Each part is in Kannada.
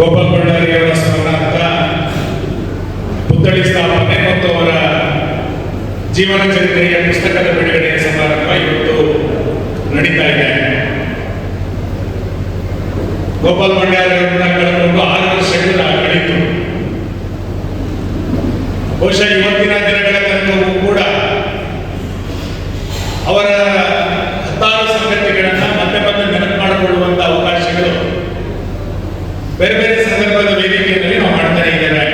ಗೋಪಾಲ್ ಬಳ್ಳಾರಿ ಅವರ ಸ್ಮರಣಾರ್ಥ ಪುತ್ಥಳಿ ಸ್ಥಾಪನೆ ಮತ್ತು ಅವರ ಜೀವನ ಚರಿತ್ರೆಯ ಪುಸ್ತಕದ ಬಿಡುಗಡೆಯ ಸಮಾರಂಭ ಇವತ್ತು ನಡೀತಾ ಇದೆ. ಗೋಪಾಲ್ ಬಳ್ಳಾರಿ ಅವರನ್ನ ಕಳೆದುಕೊಂಡು ಆರು ವರ್ಷಗಳ ಕಳೆಯಿತು. ಬಹುಶಃ ಇವತ್ತಿನ ದಿನಗಳ ಕೂಡ ಅವರ ಹತ್ತಾರು ಸಂಗತಿಗಳನ್ನ ಮತ್ತೆ ಮತ್ತೆ ನೆನಪು ಮಾಡಿಕೊಳ್ಳುವಂತ ಅವಕಾಶಗಳು ಬೇರೆ ಬೇರೆ ಸಂದರ್ಭದ ವೇದಿಕೆಯಲ್ಲಿ ನಾವು ಮಾಡ್ತಾ ಇದ್ದೇವೆ.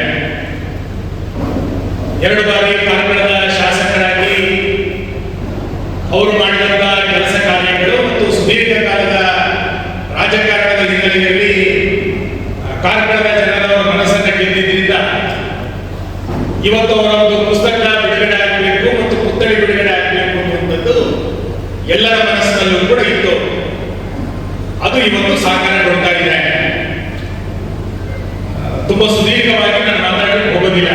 ಎರಡು ಬಾರಿ ಕಾರ್ಕಳದ ಶಾಸಕರಾಗಿ ಅವರು ಮಾಡಿದಂತಹ ಕೆಲಸ ಕಾರ್ಯಗಳು ಮತ್ತು ಸುದೀರ್ಘ ಕಾಲದ ರಾಜಕಾರಣದ ಹಿನ್ನೆಲೆಯಲ್ಲಿ ಕಾರ್ಕಳದ ಜನರವರ ಮನಸ್ಸನ್ನು ಗೆದ್ದಿದ್ದರಿಂದ ಇವತ್ತು ಅವರ ಒಂದು ಪುಸ್ತಕ ಬಿಡುಗಡೆ ಆಗಬೇಕು ಮತ್ತು ಪುತ್ಥಳಿ ಬಿಡುಗಡೆ ಆಗಬೇಕು ಅನ್ನುವಂಥದ್ದು ಎಲ್ಲರ ಮನಸ್ಸಿನಲ್ಲೂ ಕೂಡ ಇತ್ತು. ಅದು ಇವತ್ತು ಸಾಕಾರಗೊಳ್ತಾ ಇದೆ ತುಂಬಾ ಸುದೀರ್ಘವಾಗಿ ನಾನು ಮಾತಾಡಲಿಕ್ಕೆ ಹೋಗೋದಿಲ್ಲ.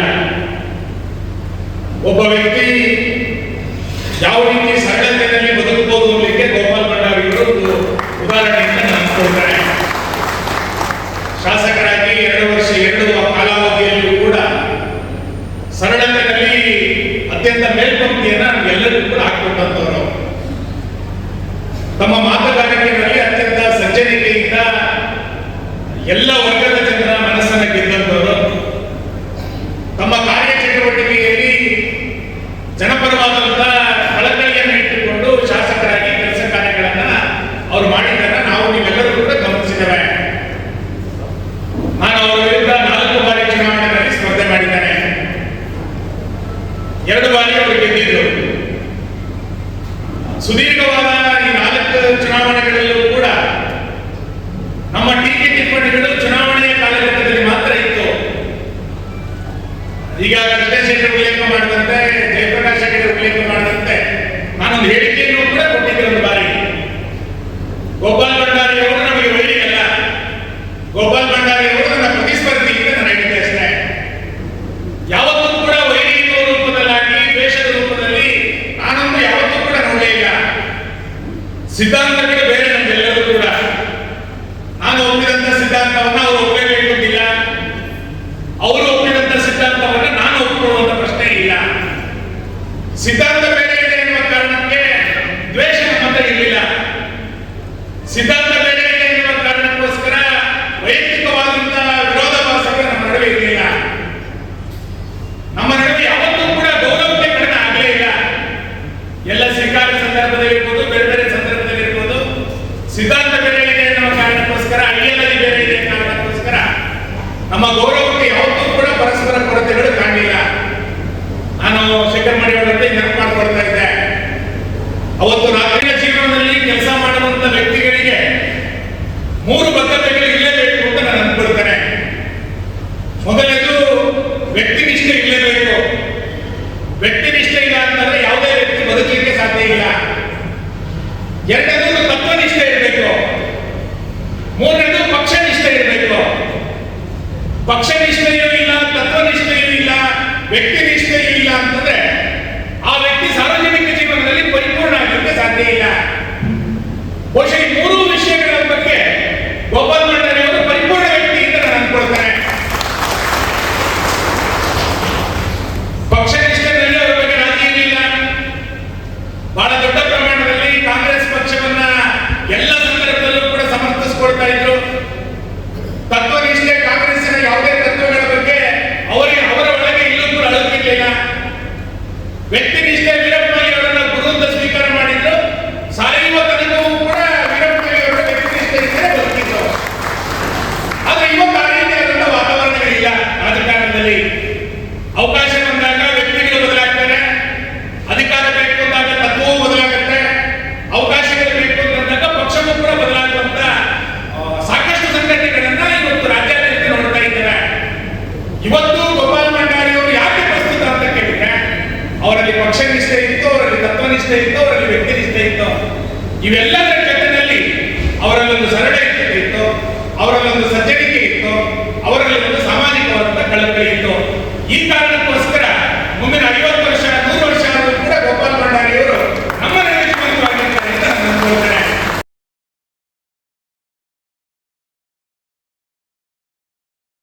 ಒಬ್ಬ ವ್ಯಕ್ತಿ ಯಾವ ರೀತಿ ಸರಳತೆಯಲ್ಲಿ ಬದುಕಬಹುದು ಅನ್ನಲಿಕ್ಕೆ ಗೋಪಾಲ್ ಭಂಡಾರಿ ಅವರು ಒಂದು ಉದಾಹರಣೆಯಿಂದ ನಾನು ಅನ್ಸ್ಕೊಳ್ತಾರೆ ಶಾಸಕರಾಗಿ ಎರಡು ವರ್ಷ, ಎರಡು ಕಾಲಾವಧಿಯಲ್ಲೂ ಕೂಡ ಸರಳತೆಯಲ್ಲಿ ಅತ್ಯಂತ ಮೇಲ್ಪಂಕ್ತಿಯನ್ನ ಎಲ್ಲರಿಗೂ ಕೂಡ ಹಾಕೊಟ್ಟಂತವರು ಜನಪರವಾದಂತ ಕಳಕಳಿಯನ್ನು ಇಟ್ಟುಕೊಂಡು ಶಾಸಕರಾಗಿ ಕೆಲಸ ಕಾರ್ಯಗಳನ್ನ ಅವರು ಮಾಡಿದ್ದಾರೆ ನಾವು ನೀವೆಲ್ಲರೂ ಕೂಡ ಗಮನಿಸಿದ್ದೇವೆ. ನಾನು ಅವರ ವಿರುದ್ಧ ನಾಲ್ಕು ಬಾರಿ ಚುನಾವಣೆಗಳಲ್ಲಿ ಸ್ಪರ್ಧೆ ಮಾಡಿದ್ದೇನೆ. ಎರಡು ಬಾರಿ ಅವರು ಸುದೀರ್ಘವಾದ ಈ ನಾಲ್ಕು ಚುನಾವಣೆಗಳಲ್ಲೂ ಕೂಡ ನಮ್ಮ ಟೀಕೆ ಟಿಪ್ಪಣಿಗಳು ಈಗ ಶೆಟ್ಟಿ ಉಲ್ಲೇಖ ಮಾಡಿದಂತೆ, ಜಯಪ್ರಕಾಶ್ ಶೆಟ್ಟಿ ಉಲ್ಲೇಖ ಮಾಡಿದಂತೆ, ನಾನೊಂದು ಹೇಳಿಕೆಯನ್ನು ಕೂಡ ಕೊಟ್ಟಿದ್ದೆ ಒಂದು ಬಾರಿ. ಗೋಪಾಲ್ ಭಂಡಾರಿ ಅವರು ನಮಗೆ ಒಳ್ಳೆಯಲ್ಲ ಗೋಪಾಲ್ ಭಂಡಾರಿ ಅವರು ನನ್ನ ಪ್ರತಿಸ್ಪರ್ಧಿ ಅಂತ ನಾನು ಹೇಳಿದ್ದೆ ಅಷ್ಟೇ. ಯಾವತ್ತೂ ಕೂಡ ವೈರಿ ಎನ್ನುವ ರೂಪದಲ್ಲಾಗಿ, ದ್ವೇಷದ ರೂಪದಲ್ಲಿ ನಾನಂತೂ ಯಾವತ್ತೂ ಕೂಡ ನೋಡಲೇ ಇಲ್ಲ. ಸಿದ್ಧಾಂತಗಳು ಬೇರೆ ನಮ್ಗೆಲ್ಲರೂ ಕೂಡ ನಾನು ಒಪ್ಪಿದಂತ ಸಿದ್ಧಾಂತವನ್ನ ಅವರು ಒಪ್ಪಲೇಬೇಕು ಅಂತಿಲ್ಲ ಅವರು ಒಪ್ಪಿದಂತ ಸಿದ್ಧಾಂತವನ್ನ ನಾನು ಒಪ್ಪಿಕೊಳ್ಳುವಂತ ಪ್ರಶ್ನೆ ಇಲ್ಲ ಸಿದ್ಧಾಂತ ಬೇರೆ ಇದೆ ಎನ್ನುವ ಕಾರಣಕ್ಕೆ ದ್ವೇಷ ನಮ್ಮ ಹತ್ರ ಇರಲಿಲ್ಲ ಸಿದ್ಧಾಂತ ಬೇರೆ ಎನ್ನುವ ಕಾರಣಕ್ಕೋಸ್ಕರ ವೈಯಕ್ತಿಕವಾದಂತ ವಿರೋಧಾಭಾಸಗಳು ನಮ್ಮ ನಡುವೆ ಇರಲಿಲ್ಲ ನಮ್ಮ ನಡುವೆ ಯಾವತ್ತೂ ಕೂಡ ಗೌರವಕ್ಕೆ ಕಡಿಮೆ ಆಗಲೇ ಇಲ್ಲ. ಎಲ್ಲ ಸರ್ಕಾರ ಸಂದರ್ಭದಲ್ಲಿ ಇರ್ಬೋದು, ಬೇರೆ ಬೇರೆ ಸಂದರ್ಭದಲ್ಲಿ ಇರ್ಬೋದು. ಸಿದ್ಧಾಂತ ಬೇರೆ ಇದೆ ಎನ್ನುವ ಕಾರಣಕ್ಕೋಸ್ಕರ ಐಎಲ್ಐ ಬೇರೆ ಇದೆ ಕಾರಣಕ್ಕೋಸ್ಕರ ನಮ್ಮ ಗೌರವಕ್ಕೆ ಯಾವತ್ತೂ ಕೂಡ ಪರಸ್ಪರ ಕೊರತೆಗಳು ಕಾಣಲಿಲ್ಲ. ನಾನು ಶೇಖರ್ ಮಾಡಿ ಅವರಂತೆ ನೆನಪು ಮಾಡಿಕೊಳ್ತಾ ಇದ್ದೆ. ಅವತ್ತು ವ್ಯಕ್ತಿನಿಷ್ಠೆ ಇರಲೇಬೇಕು. ವ್ಯಕ್ತಿನಿಷ್ಠೆ ಇಲ್ಲ ಅಂತಂದ್ರೆ ಯಾವುದೇ ವ್ಯಕ್ತಿ ಬದುಕಲಿಕ್ಕೆ ಸಾಧ್ಯ ಇಲ್ಲ. ಎರಡನೇದು ತತ್ವನಿಷ್ಠೆ ಇರಬೇಕು. ಮೂರನೇದು ಪಕ್ಷನಿಷ್ಠೆ ಇರಬೇಕು. ಪಕ್ಷನಿಷ್ಠೆಯೂ ಇಲ್ಲ ತತ್ವನಿಷ್ಠೆಯೂ ಇಲ್ಲ. ವ್ಯಕ್ತಿನಿಷ್ಠೆಯೂ ಅವಕಾಶ ಬಂದಾಗ ವ್ಯಕ್ತಿಗಳು ಬದಲಾಗ್ತಾರೆ, ಅಧಿಕಾರ ಬೇಕು ಅಂದಾಗ ತತ್ವವೂ ಬದಲಾಗುತ್ತೆ, ಅವಕಾಶಗಳು ಬೇಕು ಅಂದಾಗ ಪಕ್ಷವೂ ಕೂಡ ಬದಲಾಗುವಂತ ಸಾಕಷ್ಟು ಸಂಘಟನೆಗಳನ್ನ ಇವತ್ತು ರಾಜ್ಯಾದ್ಯಂತ ನೋಡ್ತಾ ಇದ್ದಾರೆ. ಇವತ್ತು ಗೋಪಾಲ್ ಮಂಡಾರಿ ಅವರು ಯಾಕೆ ಪ್ರಸ್ತುತ ಅಂತ ಕೇಳಿದ್ರೆ, ಅವರಲ್ಲಿ ಪಕ್ಷನಿಷ್ಠೆ ಇತ್ತು, ಅವರಲ್ಲಿ ತತ್ವನಿಷ್ಠೆ ಇತ್ತು, ಅವರಲ್ಲಿ ವ್ಯಕ್ತಿನಿಷ್ಠೆ ಇತ್ತು. ಇವೆಲ್ಲದರ ಜೊತೆಯಲ್ಲಿ ಅವರಲ್ಲೊಂದು ಸರಳತೆ